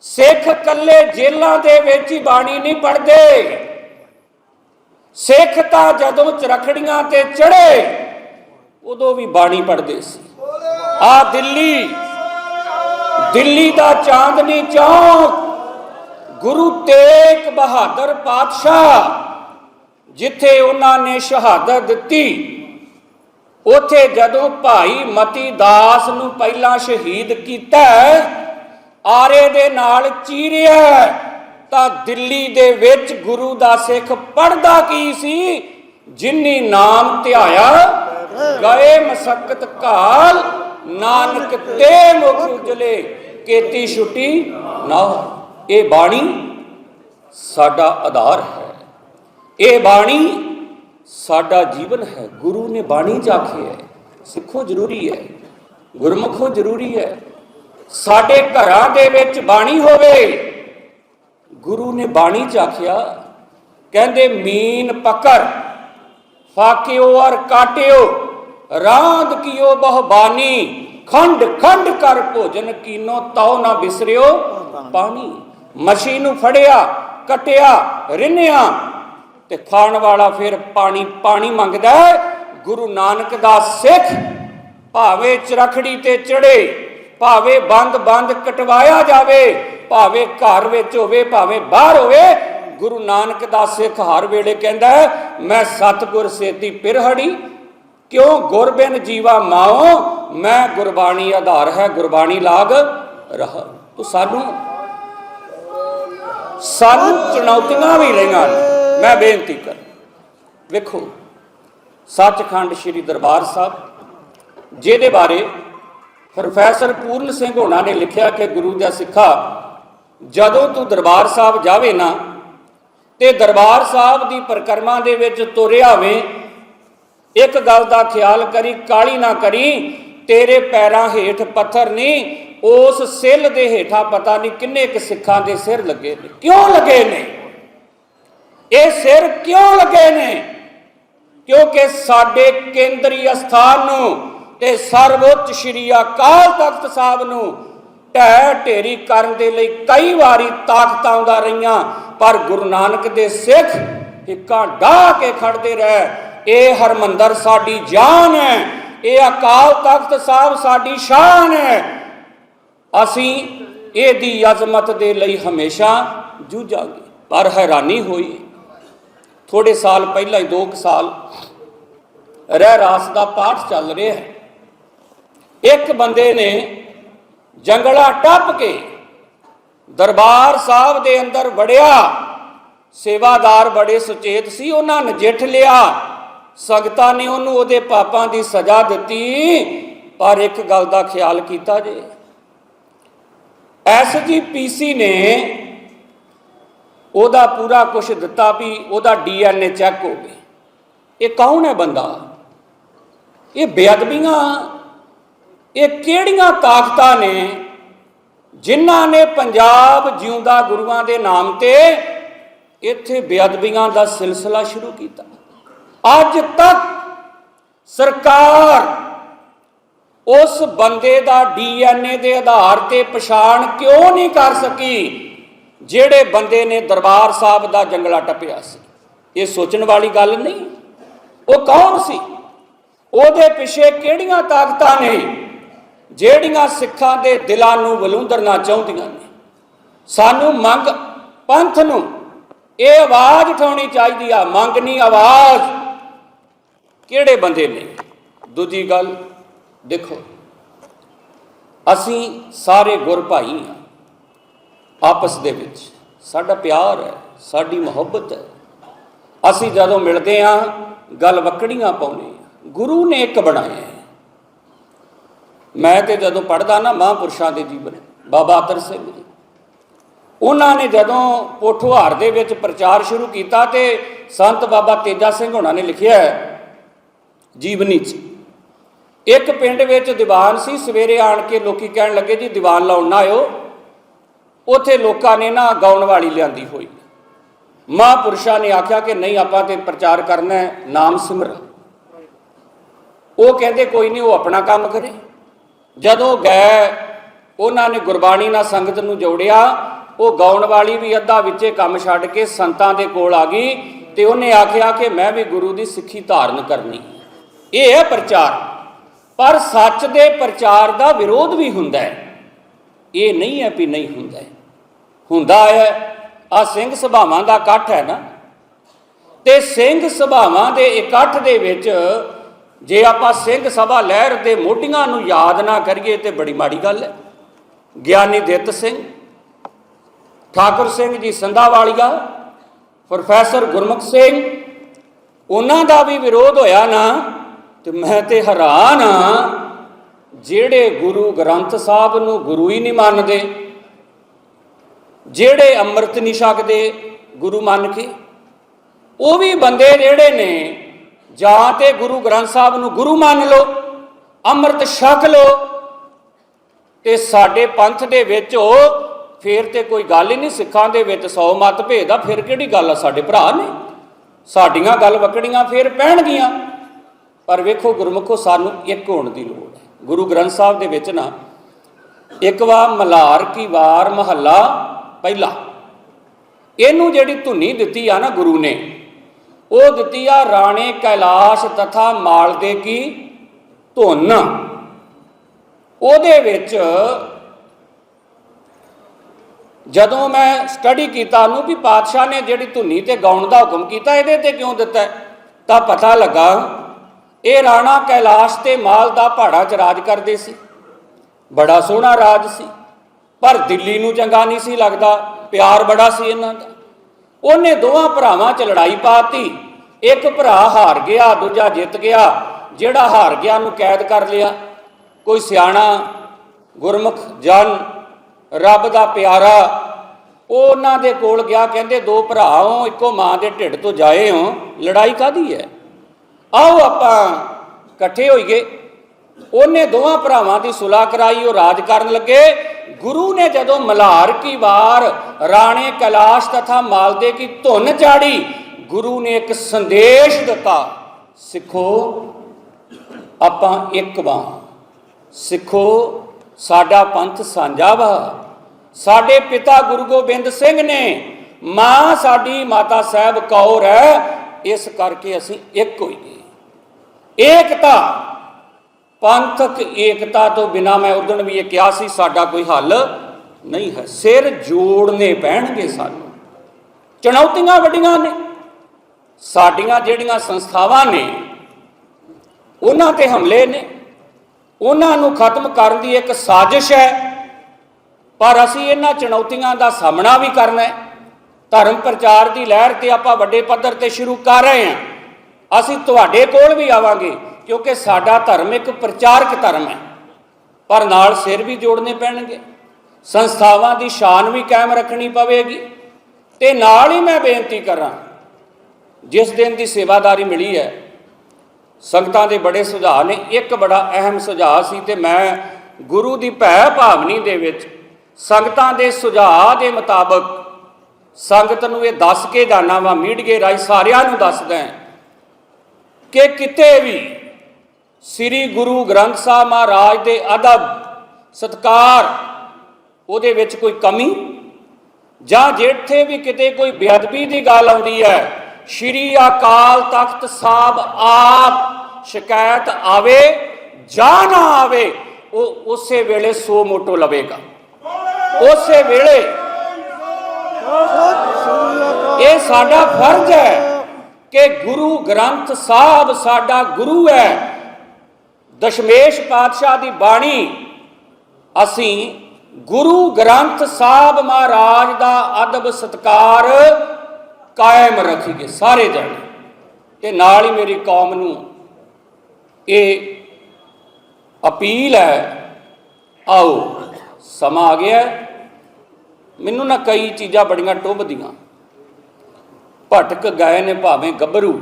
ਸਿੱਖ ਕੱਲੇ ਜੇਲਾਂ ਦੇ ਵਿੱਚ ਹੀ ਬਾਣੀ ਨਹੀਂ ਪੜ੍ਹਦੇ। ਸਿੱਖ ਤਾਂ ਜਦੋਂ ਚਰਖੜੀਆਂ ਤੇ ਚੜੇ ਉਦੋਂ ਵੀ ਬਾਣੀ ਪੜ੍ਹਦੇ ਸੀ। ਆ ਦਿੱਲੀ ਦਿੱਲੀ ਦਾ ਚਾਂਦਨੀ ਚੌਕ, ਗੁਰੂ ਤੇਗ ਬਹਾਦਰ ਪਾਤਸ਼ਾਹ ਜਿੱਥੇ ਉਹਨਾਂ ਨੇ ਸ਼ਹਾਦਤ ਦਿੱਤੀ, ਉਥੇ ਜਦੋਂ ਭਾਈ ਮਤੀ ਦਾਸ ਨੂੰ ਪਹਿਲਾਂ ਸ਼ਹੀਦ ਕੀਤਾ ਆਰੇ ਦੇ ਨਾਲ ਚੀਰਿਆ ਤਾਂ ਦਿੱਲੀ ਦੇ ਵਿੱਚ ਗੁਰੂ ਦਾ ਸਿੱਖ ਪੜਦਾ ਕੀ ਸੀ? ਜਿਨਨੀ ਨਾਮ ਧਿਆਇਆ, ਗਏ ਮਸਕਤ ਕਾਲ ਨਾਨਕ ਤੇ ਮੁਖ ਉਜਲੇ, ਕੀਤੀ ਛੁੱਟੀ ਨਾ ਇਹ ਬਾਣੀ ਸਾਡਾ ਆਧਾਰ ਹੈ। ਇਹ ਬਾਣੀ ਸਾਡਾ ਜੀਵਨ ਹੈ, ਗੁਰੂ ਨੇ ਬਾਣੀ ਚ ਆਖਿਆ ਹੈ, ਸਿੱਖੋ ਜ਼ਰੂਰੀ ਹੈ, ਗੁਰਮੁਖੋ ਜ਼ਰੂਰੀ ਹੈ, ਸਾਡੇ ਘਰਾਂ ਦੇ ਵਿੱਚ ਬਾਣੀ ਹੋਵੇ। ਗੁਰੂ ਨੇ ਬਾਣੀ ਚ ਆਖਿਆ, ਕਹਿੰਦੇ, ਮੀਨ ਪਕੜ, ਫਾਕਿਓ ਔਰ ਕਾਟਿਓ, ਰਾਂਦ ਕੀਓ ਬਹੁਬਾਨੀ ਖੰਡ ਖੰਡ ਕਰ ਭੋਜਨ ਕੀਨੋ ਤਉ ਨਾ ਬਿਸਰਿਓ ਪਾਣੀ। ਮਛੀ ਨੂੰ ਫੜਿਆ, ਕਟਿਆ, ਰਿੰਨਿਆ ਤੇ ਖਾਣ ਵਾਲਾ ਫਿਰ ਪਾਣੀ ਪਾਣੀ ਮੰਗਦਾ ਗੁਰੂ ਨਾਨਕ ਦਾ ਸਿੱਖ ਭਾਵੇਂ ਚਰਖੜੀ ਤੇ ਚੜੇ ਭਾਵੇਂ ਬੰਦ ਬੰਦ ਕਟਵਾਇਆ ਜਾਵੇ, ਭਾਵੇਂ ਘਰ ਵਿੱਚ ਹੋਵੇ, ਭਾਵੇਂ ਬਾਹਰ ਹੋਵੇ, ਗੁਰੂ ਨਾਨਕ ਦਾ ਸਿੱਖ ਹਰ ਵੇਲੇ ਕਹਿੰਦਾ ਮੈਂ ਸਤਿਗੁਰ ਸੇਤੀ ਪਿਰਹੜੀ ਕਿਉਂ ਗੁਰਬਿਨ ਜੀਵਾ ਮਾਓ ਮੈਂ ਗੁਰਬਾਣੀ ਆਧਾਰ ਹੈ, ਗੁਰਬਾਣੀ ਲਾਗ ਰਹਾ। ਤੋ ਸਾਨੂੰ ਸਾਨੂੰ ਚੁਣੌਤੀਆਂ ਵੀ ਰਹੀਆਂ ਨੇ। ਮੈਂ ਬੇਨਤੀ ਕਰ ਵੇਖੋ, ਸੱਚਖੰਡ ਸ੍ਰੀ ਦਰਬਾਰ ਸਾਹਿਬ, ਜਿਹਦੇ ਬਾਰੇ ਪ੍ਰੋਫੈਸਰ ਪੂਰਨ ਸਿੰਘ ਹੋਣਾ ਨੇ ਲਿਖਿਆ ਕਿ ਗੁਰੂ ਦਾ ਸਿੱਖਾ, ਜਦੋਂ ਤੂੰ ਦਰਬਾਰ ਸਾਹਿਬ ਜਾਵੇ ਨਾ, ਤੇ ਦਰਬਾਰ ਸਾਹਿਬ ਦੀ ਪਰਿਕਰਮਾ ਦੇ ਵਿੱਚ ਤੁਰਿਆ ਵੇਂ ਇੱਕ ਗੱਲ ਦਾ ਖਿਆਲ ਕਰੀ ਕਾਲੀ ਨਾ ਕਰੀ, ਤੇਰੇ ਪੈਰਾਂ ਹੇਠ ਪੱਥਰ ਨਹੀਂ, ਉਸ ਸਿੱਲ ਦੇ ਹੇਠਾਂ ਪਤਾ ਨਹੀਂ ਕਿੰਨੇ ਕੁ ਸਿੱਖਾਂ ਦੇ ਸਿਰ ਲੱਗੇ ਨੇ। ਕਿਉਂ ਲੱਗੇ ਨੇ? ਇਹ ਸਿਰ ਕਿਉਂ ਲੱਗੇ ਨੇ? ਕਿਉਂਕਿ ਸਾਡੇ ਕੇਂਦਰੀ ਅਸਥਾਨ ਨੂੰ ਤੇ ਸਰਵਉੱਚ ਸ਼੍ਰੀ ਅਕਾਲ ਤਖਤ ਸਾਹਿਬ ਨੂੰ ਢਹਿ ਢੇਰੀ ਕਰਨ ਦੇ ਲਈ ਕਈ ਵਾਰੀ ਤਾਕਤਾਂ ਆਉਂਦਾ ਰਹੀਆਂ, ਪਰ ਗੁਰੂ ਨਾਨਕ ਦੇ ਸਿੱਖ ਹਿੱਕਾਂ ਢਾਹ ਕੇ ਖੜਦੇ ਰਹੇ। ਇਹ ਹਰਮੰਦਰ ਸਾਡੀ ਜਾਨ ਹੈ, ਇਹ ਅਕਾਲ ਤਖਤ ਸਾਹਿਬ ਸਾਡੀ ਸ਼ਾਨ ਹੈ। ਅਸੀਂ ਇਹਦੀ ਅਜ਼ਮਤ ਦੇ ਲਈ ਹਮੇਸ਼ਾ ਜੂਝਾਂਗੇ, ਪਰ ਹੈਰਾਨੀ ਹੋਈ। ਥੋੜੇ ਸਾਲ ਪਹਿਲਾਂ ਹੀ 2 ਸਾਲ ਰਹਿ ਰਾਸ ਦਾ ਪਾਠ ਚੱਲ ਰਿਹਾ ਹੈ। ਇੱਕ ਬੰਦੇ ਨੇ ਜੰਗਲਾ ਟੱਪ ਕੇ ਦਰਬਾਰ ਸਾਹਿਬ ਦੇ ਅੰਦਰ ਵੜਿਆ। ਸੇਵਾਦਾਰ ਬੜੇ ਸੁਚੇਤ ਸੀ, ਉਹਨਾਂ ਨਜਿੱਠ ਲਿਆ। ਸੰਗਤਾਂ ਨੇ ਉਹਨੂੰ ਉਹਦੇ ਪਾਪਾਂ ਦੀ ਸਜ਼ਾ ਦਿੱਤੀ, ਪਰ ਇੱਕ ਗੱਲ ਦਾ ਖਿਆਲ ਕੀਤਾ ਜੇ। ਐਸਜੀਪੀਸੀ ਨੇ ਉਹਦਾ ਪੂਰਾ ਕੁਝ ਦਿੱਤਾ ਵੀ ਉਹਦਾ ਡੀਐਨਏ ਚੈੱਕ ਹੋ ਹੋਵੇ ਇਹ ਕੌਣ ਹੈ ਬੰਦਾ? ਇਹ ਬੇਅਦਬੀਆਂ, ਇਹ ਕਿਹੜੀਆਂ ਤਾਕਤਾਂ ਨੇ ਜਿਨ੍ਹਾਂ ਨੇ ਪੰਜਾਬ ਜਿਉਂਦਾ ਗੁਰੂਆਂ ਦੇ ਨਾਮ ਤੇ ਇੱਥੇ ਬੇਅਦਬੀਆਂ ਦਾ ਸਿਲਸਿਲਾ ਸ਼ੁਰੂ ਕੀਤਾ? ਅੱਜ ਤੱਕ ਸਰਕਾਰ ਉਸ ਬੰਦੇ ਦਾ ਡੀਐਨਏ ਦੇ ਆਧਾਰ ਤੇ ਪਛਾਣ ਕਿਉਂ ਨਹੀਂ ਕਰ ਸਕੀ? ਜਿਹੜੇ ਬੰਦੇ ਨੇ ਦਰਬਾਰ ਸਾਹਿਬ ਦਾ ਜੰਗਲਾ ਟੱਪਿਆ ਸੀ, ਇਹ ਸੋਚਣ ਵਾਲੀ ਗੱਲ ਨਹੀਂ। ਉਹ ਕੌਣ ਸੀ? ਉਹਦੇ ਪਿੱਛੇ ਕਿਹੜੀਆਂ ਤਾਕਤਾਂ ਨੇ? ਜਿਹੜੀਆਂ ਸਿੱਖਾਂ ਦੇ ਦਿਲਾਂ ਨੂੰ ਵਲੂੰਦਰਨਾ ਚਾਹੁੰਦੀਆਂ ਨੇ। ਸਾਨੂੰ ਮੰਗ, ਪੰਥ ਨੂੰ ਇਹ ਆਵਾਜ਼ ਉਠਾਉਣੀ ਚਾਹੀਦੀ ਆ ਮੰਗਨੀ ਆਵਾਜ਼। ਕਿਹੜੇ ਬੰਦੇ ਨੇ? ਦੂਜੀ ਗੱਲ, ਦੇਖੋ, ਅਸੀਂ ਸਾਰੇ ਗੁਰ ਭਾਈ ਆ। ਆਪਸ ਦੇ ਵਿੱਚ। ਸਾਡਾ ਪਿਆਰ ਹੈ, ਸਾਡੀ ਮੁਹੱਬਤ ਹੈ। ਅਸੀਂ ਜਦੋਂ ਮਿਲਦੇ ਹਾਂ, ਗੱਲ ਵਕੜੀਆਂ ਪਾਉਂਦੇ ਆ ਗੁਰੂ ਨੇ ਇੱਕ ਬਣਾਇਆ ਹੈ। ਮੈਂ ਤੇ ਜਦੋਂ ਪੜਦਾ ਨਾ ਮਹਾਂਪੁਰਸ਼ਾਂ ਦੇ ਜੀਵਨ, ਬਾਬਾ ਅਤਰ ਸਿੰਘ ਜੀ, ਉਹਨਾਂ ਨੇ ਜਦੋਂ ਪੋਠੋਹਾਰ ਦੇ ਵਿੱਚ ਪ੍ਰਚਾਰ ਸ਼ੁਰੂ ਕੀਤਾ ਤੇ ਸੰਤ ਬਾਬਾ ਤੇਜਾ ਸਿੰਘ ਹੋਣਾ ਨੇ ਲਿਖਿਆ ਜੀਵਨੀ 'ਚ। ਇੱਕ ਪਿੰਡ ਵਿੱਚ ਦੀਵਾਨ ਸੀ, ਸਵੇਰੇ ਆਣ ਕੇ ਲੋਕੀ ਕਹਿਣ ਲੱਗੇ, ਜੀ, ਦੀਵਾਨ ਲਾਉਣ ਨਾ ਆਇਓ। ਉਥੇ ਲੋਕਾਂ ਨੇ ਨਾ ਗਾਉਣ ਵਾਲੀ ਲਿਆਂਦੀ ਹੋਈ। ਮਹਾਂਪੁਰਸ਼ਾਂ ਨੇ ਆਖਿਆ ਕਿ ਨਹੀਂ, ਆਪਾਂ ਤੇ ਪ੍ਰਚਾਰ ਕਰਨਾ ਹੈ, ਨਾਮ ਸਿਮਰ ਉਹ ਕਹਿੰਦੇ, ਕੋਈ ਨਹੀਂ, ਉਹ ਆਪਣਾ ਕੰਮ ਕਰੇ। ਜਦੋਂ ਗਏ, ਉਹਨਾਂ ਨੇ ਗੁਰਬਾਣੀ ਨਾਲ ਸੰਗਤ ਨੂੰ ਜੋੜਿਆ। ਉਹ ਗਾਉਣ ਵਾਲੀ ਵੀ ਅੱਧਾ ਵਿੱਚੇ ਕੰਮ ਛੱਡ ਕੇ ਸੰਤਾਂ ਦੇ ਕੋਲ ਆ ਗਈ ਤੇ ਉਹਨੇ ਆਖਿਆ ਕਿ ਮੈਂ ਵੀ ਗੁਰੂ ਦੀ ਸਿੱਖੀ ਧਾਰਨ ਕਰਨੀ। ਇਹ ਹੈ ਪ੍ਰਚਾਰ। ਪਰ ਸੱਚ ਦੇ ਪ੍ਰਚਾਰ ਦਾ ਵਿਰੋਧ ਵੀ ਹੁੰਦਾ ਹੈ। ਇਹ ਨਹੀਂ ਹੈ ਵੀ ਨਹੀਂ ਹੁੰਦਾ ਹੁੰਦਾ ਹੈ ਆ ਸਿੰਘ ਸਭਾਵਾਂ ਦਾ ਇਕੱਠ ਹੈ ਨਾ। ਤੇ ਸਿੰਘ ਸਭਾਵਾਂ ਦੇ ਇਕੱਠ ਦੇ ਵਿੱਚ ਜੇ ਆਪਾਂ ਸਿੰਘ ਸਭਾ ਲਹਿਰ ਦੇ ਮੋਢੀਆਂ ਨੂੰ ਯਾਦ ਨਾ ਕਰੀਏ ਤੇ ਬੜੀ ਮਾੜੀ ਗੱਲ ਹੈ। ਗਿਆਨੀ ਦਿੱਤ ਸਿੰਘ, ਠਾਕੁਰ ਸਿੰਘ ਜੀ ਸੰਧਾਵਾਲੀਆ, ਪ੍ਰੋਫੈਸਰ ਗੁਰਮੁਖ ਸਿੰਘ, ਉਹਨਾਂ ਦਾ ਵੀ ਵਿਰੋਧ ਹੋਇਆ ਨਾ ਤੇ ਮੈਂ ਤੇ ਹੈਰਾਨ ਆ ਜਿਹੜੇ ਗੁਰੂ ਗ੍ਰੰਥ ਸਾਹਿਬ ਨੂੰ ਗੁਰੂ ਹੀ ਨਹੀਂ ਮੰਨਦੇ, ਜਿਹੜੇ ਅੰਮ੍ਰਿਤ ਨਹੀਂ ਛਕਦੇ, ਗੁਰੂ ਮੰਨ ਕੇ, ਉਹ ਵੀ ਬੰਦੇ ਜਿਹੜੇ ਨੇ, ਜਾਂ ਤੇ ਗੁਰੂ ਗ੍ਰੰਥ ਸਾਹਿਬ ਨੂੰ ਗੁਰੂ ਮੰਨ ਲਓ, ਅੰਮ੍ਰਿਤ ਛਕ ਲਓ, ਤੇ ਸਾਡੇ ਪੰਥ ਦੇ ਵਿੱਚ ਉਹ ਫੇਰ ਤੇ ਕੋਈ ਗੱਲ ਹੀ ਨਹੀਂ, ਸਿੱਖਾਂ ਦੇ ਵਿੱਚ ਸੌ ਮਤ ਭੇਦ ਫਿਰ ਕਿਹੜੀ ਗੱਲ ਆ? ਸਾਡੇ ਭਰਾ ਨੇ, ਸਾਡੀਆਂ ਗੱਲ ਵਕੜੀਆਂ ਫੇਰ ਪੈਣਗੀਆਂ। ਪਰ ਵੇਖੋ ਗੁਰਮੁਖੋ, ਸਾਨੂੰ ਇੱਕ ਹੋਣ ਦੀ ਲੋੜ। ਗੁਰੂ ਗ੍ਰੰਥ ਸਾਹਿਬ ਦੇ ਵਿੱਚ ਨਾ, ਇੱਕ ਵਾਰ ਮਲਾਰ ਕੀ ਵਾਰ ਮਹੱਲਾ ਪਹਿਲਾ। ਇਹਨੂੰ ਜਿਹੜੀ ਧੁਨੀ ਦਿੱਤੀ ਆ ਨਾ ਗੁਰੂ ਨੇ, ਉਹ ਦਿੱਤੀ ਆ ਰਾਣੇ ਕੈਲਾਸ਼ ਤਥਾ ਮਾਲਦੇ ਕੀ ਧੁਨ। ਉਹਦੇ ਵਿੱਚ ਜਦੋਂ ਮੈਂ ਸਟੱਡੀ ਕੀਤਾ ਨੂੰ ਵੀ ਪਾਤਸ਼ਾਹ ਨੇ ਜਿਹੜੀ ਧੁਨੀ ਤੇ ਗਾਉਣ ਦਾ ਹੁਕਮ ਕੀਤਾ, ਇਹਦੇ ਤੇ ਕਿਉਂ ਦਿੱਤਾ? ਤਾਂ ਪਤਾ ਲੱਗਾ ਇਹ ਰਾਣਾ ਕੈਲਾਸ਼ ਤੇ ਮਾਲ ਦਾ ਪਹਾੜਾ 'ਚ ਰਾਜ ਕਰਦੇ ਸੀ। ਬੜਾ ਸੋਹਣਾ ਰਾਜ ਸੀ। ਪਰ ਦਿੱਲੀ ਨੂੰ ਚੰਗਾ ਨਹੀਂ ਸੀ ਲੱਗਦਾ। ਪਿਆਰ ਬੜਾ ਸੀ ਇਹਨਾਂ ਦਾ। ਉਹਨੇ ਦੋਵਾਂ ਭਰਾਵਾਂ 'ਚ ਲੜਾਈ ਪਾਤੀ। ਇੱਕ ਭਰਾ ਹਾਰ ਗਿਆ, ਦੂਜਾ ਜਿੱਤ ਗਿਆ। ਜਿਹੜਾ ਹਾਰ ਗਿਆ ਨੂੰ ਕੈਦ ਕਰ ਲਿਆ। ਕੋਈ ਸਿਆਣਾ, ਗੁਰਮੁਖ, ਜਨ, ਰੱਬ ਦਾ ਪਿਆਰਾ, ਉਹ ਉਹਨਾਂ ਦੇ ਕੋਲ ਗਿਆ। ਕਹਿੰਦੇ, ਦੋ ਭਰਾ ਹੋ ਇੱਕੋ ਮਾਂ ਦੇ ਢਿੱਡ ਤੋਂ ਜਾਏ ਹੋ। ਲੜਾਈ ਕਾਦੀ ਹੈ? ਆਓ ਆਪਾਂ ਇਕੱਠੇ ਹੋਈਏ। ਉਹਨੇ ਦੋਵਾਂ ਭਰਾਵਾਂ ਦੀ ਸੁਲਾਹ ਕਰਾਈ, ਉਹ ਰਾਜ ਕਰਨ ਲੱਗੇ। ਗੁਰੂ ਨੇ ਜਦੋਂ ਮਲਹਾਰ ਕੀ ਵਾਰ ਰਾਣੇ ਕੈਲਾਸ਼ ਤਥਾ ਮਾਲਦੇ ਕੀ ਧੁਨ ਚਾੜੀ, ਗੁਰੂ ਨੇ ਇੱਕ ਸੰਦੇਸ਼ ਦਿੱਤਾ, ਸਿੱਖੋ, ਆਪਾਂ ਇੱਕ ਵਾਂ। ਸਿੱਖੋ, ਸਾਡਾ ਪੰਥ ਸਾਂਝਾ ਵਾ। ਸਾਡੇ ਪਿਤਾ ਗੁਰੂ ਗੋਬਿੰਦ ਸਿੰਘ ਨੇ, ਮਾਂ ਸਾਡੀ ਮਾਤਾ ਸਾਹਿਬ ਕੌਰ ਹੈ, ਇਸ ਕਰਕੇ ਅਸੀਂ ਇੱਕ ਹੋਈਏ। ਏਕਤਾ, ਪੰਥਕ ਏਕਤਾ ਤੋਂ ਬਿਨਾ ਮੈਂ ਉਦੋਂ ਵੀ ਇਹ ਕਿਹਾ ਸੀ, ਸਾਡਾ ਕੋਈ ਹੱਲ ਨਹੀਂ ਹੈ। ਸਿਰ ਜੋੜਨੇ ਪੈਣਗੇ ਸਾਨੂੰ। ਚੁਣੌਤੀਆਂ ਵੱਡੀਆਂ ਨੇ। ਸਾਡੀਆਂ ਜਿਹੜੀਆਂ ਸੰਸਥਾਵਾਂ ਨੇ, ਉਹਨਾਂ ਤੇ ਹਮਲੇ ਨੇ। ਉਹਨਾਂ ਨੂੰ ਖਤਮ ਕਰਨ ਦੀ ਇੱਕ ਸਾਜ਼ਿਸ਼ ਹੈ। ਪਰ ਅਸੀਂ ਇਹਨਾਂ ਚੁਣੌਤੀਆਂ ਦਾ ਸਾਹਮਣਾ ਵੀ ਕਰਨਾ ਹੈ। ਧਰਮ ਪ੍ਰਚਾਰ ਦੀ ਲਹਿਰ ਤੇ ਆਪਾਂ ਵੱਡੇ ਪੱਧਰ ਤੇ ਸ਼ੁਰੂ ਕਰ ਰਹੇ ਹਾਂ। ਅਸੀਂ ਤੁਹਾਡੇ ਕੋਲ ਵੀ ਆਵਾਂਗੇ, ਕਿਉਂਕਿ ਸਾਡਾ ਧਰਮ ਇੱਕ ਪ੍ਰਚਾਰਕ ਧਰਮ ਹੈ। ਪਰ ਨਾਲ ਸਿਰ ਵੀ ਜੋੜਨੇ ਪੈਣਗੇ। ਸੰਸਥਾਵਾਂ ਦੀ ਸ਼ਾਨ ਵੀ ਕਾਇਮ ਰੱਖਣੀ ਪਵੇਗੀ। ਤੇ ਨਾਲ ਹੀ ਮੈਂ ਬੇਨਤੀ ਕਰਾਂ, ਜਿਸ ਦਿਨ ਦੀ ਸੇਵਾਦਾਰੀ ਮਿਲੀ ਹੈ, ਸੰਗਤਾਂ ਦੇ ਬੜੇ ਸੁਝਾਅ ਨੇ। ਇੱਕ ਬੜਾ ਅਹਿਮ ਸੁਝਾਅ ਸੀ ਤੇ ਮੈਂ ਗੁਰੂ ਦੀ ਭੈ ਭਾਵਨੀ ਦੇ ਵਿੱਚ ਸੰਗਤਾਂ ਦੇ ਸੁਝਾਅ ਦੇ ਮੁਤਾਬਕ ਸੰਗਤ ਨੂੰ ਇਹ ਦੱਸ ਕੇ ਜਾਣਾ ਵਾ। ਮੀਡੀਏ ਰਾਹੀਂ ਸਾਰਿਆਂ ਨੂੰ ਦੱਸਦਾ ਹਾਂ। ਕਿ ਕਿਤੇ ਵੀ ਸ੍ਰੀ ਗੁਰੂ ਗ੍ਰੰਥ ਸਾਹਿਬ ਮਹਾਰਾਜ ਦੇ ਅਦਬ, ਸਤਕਾਰ, ਉਹਦੇ ਵਿੱਚ ਕੋਈ ਕਮੀ? ਜਾਂ ਜਿੱਥੇ ਵੀ ਕਿਤੇ ਕੋਈ ਬੇਅਦਬੀ ਦੀ ਗੱਲ ਆਉਂਦੀ ਹੈ, ਸ਼੍ਰੀ ਅਕਾਲ ਤਖਤ ਸਾਹਿਬ ਆਪ ਸ਼ਿਕਾਇਤ ਆਵੇ ਜਾਂ ਨਾ ਆਵੇ, ਉਹ ਉਸੇ ਵੇਲੇ ਸੋ ਮੋਟੋ ਲਵੇਗਾ। ਉਸੇ ਵੇਲੇ ਇਹ ਸਾਡਾ ਫਰਜ਼ ਹੈ ਕਿ ਗੁਰੂ ਗ੍ਰੰਥ ਸਾਹਿਬ ਸਾਡਾ ਗੁਰੂ ਹੈ। ਦਸ਼ਮੇਸ਼ ਪਾਤਸ਼ਾਹ ਦੀ ਬਾਣੀ, ਅਸੀਂ ਗੁਰੂ ਗ੍ਰੰਥ ਸਾਹਿਬ ਮਹਾਰਾਜ ਦਾ ਅਦਬ ਸਤਕਾਰ ਕਾਇਮ ਰੱਖੀਏ ਸਾਰੇ ਜਣੇ। ਤੇ ਨਾਲ ਹੀ ਮੇਰੀ ਕੌਮ ਨੂੰ ਇਹ ਅਪੀਲ ਹੈ, ਆਓ ਸਮਾਂ ਆ ਗਿਆ ਮੈਨੂੰ ਨਾ ਕਈ ਚੀਜ਼ਾਂ ਬੜੀਆਂ ਟੁੱਭਦੀਆਂ ਭਟਕ ਗਏ ਨੇ ਭਾਵੇਂ ਗੱਭਰੂ।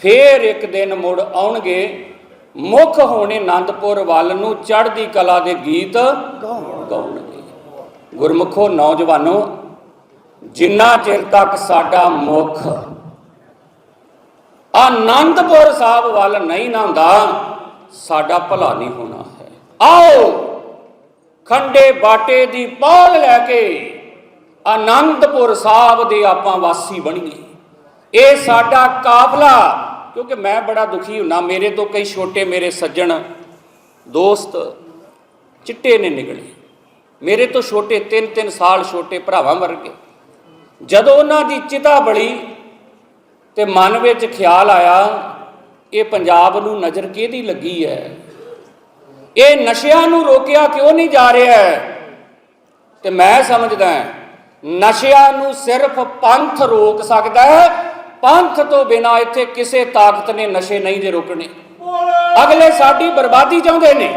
ਫੇਰ ਇੱਕ ਦਿਨ ਮੁੜ ਆਉਣਗੇ ਮੁੱਖ ਹੋਣੇ ਆਨੰਦਪੁਰ ਵੱਲ ਨੂੰ ਚੜ੍ਹਦੀ ਕਲਾ ਦੇ ਗੀਤ ਗਾਉਣਗੇ। ਗੁਰਮੁਖੋ ਨੌਜਵਾਨੋ, ਜਿੰਨਾ ਚਿਰ ਤੱਕ ਸਾਡਾ ਮੁਖ ਆਨੰਦਪੁਰ ਸਾਹਿਬ ਵੱਲ ਨਹੀਂ ਨਾ ਸਾਡਾ ਭਲਾ ਨਹੀਂ ਹੋਣਾ ਹੈ। ਆਓ, ਖੰਡੇ ਬਾਟੇ ਦੀ ਪਾਲ ਲੈ ਕੇ ਆਨੰਦਪੁਰ ਸਾਹਿਬ ਦੇ ਆਪਾਂ ਵਾਸੀ ਬਣੀਏ। ਇਹ ਸਾਡਾ ਕਾਫਲਾ ਕਿਉਂਕਿ ਮੈਂ ਬੜਾ ਦੁਖੀ ਹੁੰਨਾ ਮੇਰੇ ਤੋਂ ਕਈ ਛੋਟੇ ਮੇਰੇ ਸੱਜਣ ਦੋਸਤ ਚਿੱਟੇ ਨੇ ਨਿਕਲੇ। ਮੇਰੇ ਤੋਂ ਛੋਟੇ 3-3 ਸਾਲ ਛੋਟੇ ਭਰਾਵਾਂ ਵਰਗੇ। ਜਦੋਂ ਉਹਨਾਂ ਦੀ ਚਿਤਾ ਬੜੀ ਤੇ ਮਨ ਵਿੱਚ ਖਿਆਲ ਆਇਆ ਇਹ ਪੰਜਾਬ ਨੂੰ ਨਜ਼ਰ ਕਿਹਦੀ ਲੱਗੀ ਹੈ ਇਹ ਨਸ਼ਿਆਂ ਨੂੰ ਰੋਕਿਆ ਕਿਉਂ ਨਹੀਂ ਜਾ ਰਿਹਾ ਹੈ ਤੇ ਮੈਂ ਸਮਝਦਾ ਹਾਂ, ਨਸ਼ਿਆਂ ਨੂੰ ਸਿਰਫ ਪੰਥ ਰੋਕ ਸਕਦਾ ਹੈ। ਪੰਥ ਤੋਂ ਬਿਨਾ ਇੱਥੇ ਕਿਸੇ ਤਾਕਤ ਨੇ ਨਸ਼ੇ ਨਹੀਂ ਦੇ ਰੋਕਣੇ। ਅਗਲੇ ਸਾਡੀ ਬਰਬਾਦੀ ਚਾਹੁੰਦੇ ਨੇ।